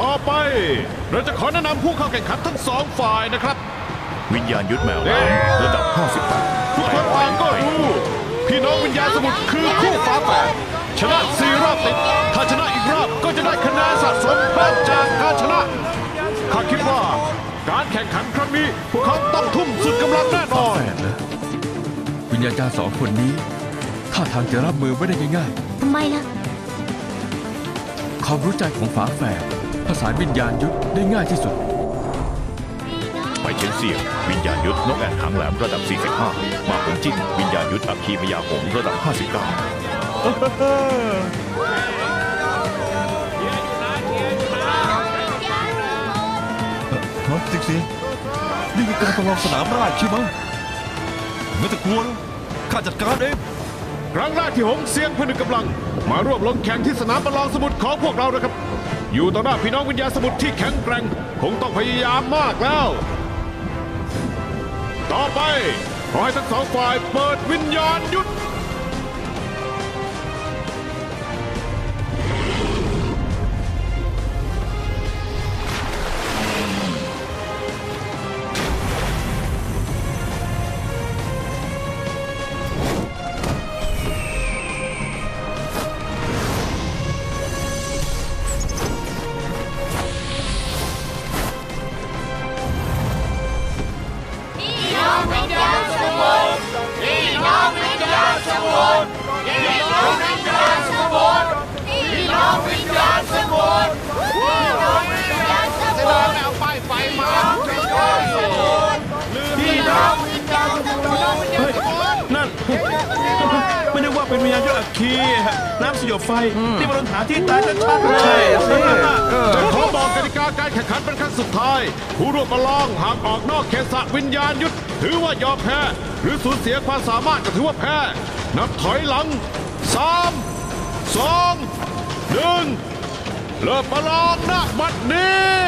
ต่อไปเราจะขอแนะนำผู้เข้าแข่งขันทั้งสองฝ่ายนะครับ วิญญาณยุทธแมวน้ำระดับ 58ทุกคนต่างก็รู้พี่น้องวิญญาณสมุทรคือคู่ฟ้าแฝดชนะสี่รอบติดถ้าชนะอีกรอบก็จะได้คะแนนสะสมเพิ่มจากการชนะข้าคิดว่าการแข่งขันครั้งนี้พวกเขาต้องทุ่มสุดกำลังแน่นอนแฝดเหรอวิญญาณจารย์สองคนนี้ท่าทางจะรับมือไม่ได้ง่ายทำไมล่ะๆความรู้ใจของฝาแฝด ภาษานวิญญาณยุทธได้ง่ายที่สุด ไปเฉียนเสี่ยงวิญญาณยุทธนกแอ่นหางแหลมระดับ 45 มาหงจิ้นวิญญาณยุทธอัคคีพยาหงส์ระดับ 59ฮะจริงสินี่คือการประลองสนามราชใช่ไหมไม่ต้องกลัวนะข้าจัดการเองครั้งแรกที่หงเสียงผนึกกำลัง มาร่วมลงแข่งที่สนามประลองสมุทรของพวกเรานะครับ อยู่ต่อหน้าพี่น้องวิญญาณสมุทรที่แข็งแกร่ง คงต้องพยายามมากแล้ว ต่อไปขอให้ทั้งสองฝ่ายเปิดวิญญาณยุทธ นั่น ไม่ได้ว่าเป็นวิญญาณยอดอัคคีน้ำสยบไฟนี่มันหาที่ตายชัดๆเลยสิแต่ขอบอกกติกาการแข่งขันเป็นครั้งสุดท้าย ผู้ร่วมประลองหากออกนอกเขตสระวิญญาณยุทธถือว่ายอมแพ้ หรือสูญเสียความสามารถก็ถือว่าแพ้ นับถอยหลัง 3 2 1 เริ่มประลองณบัดนี้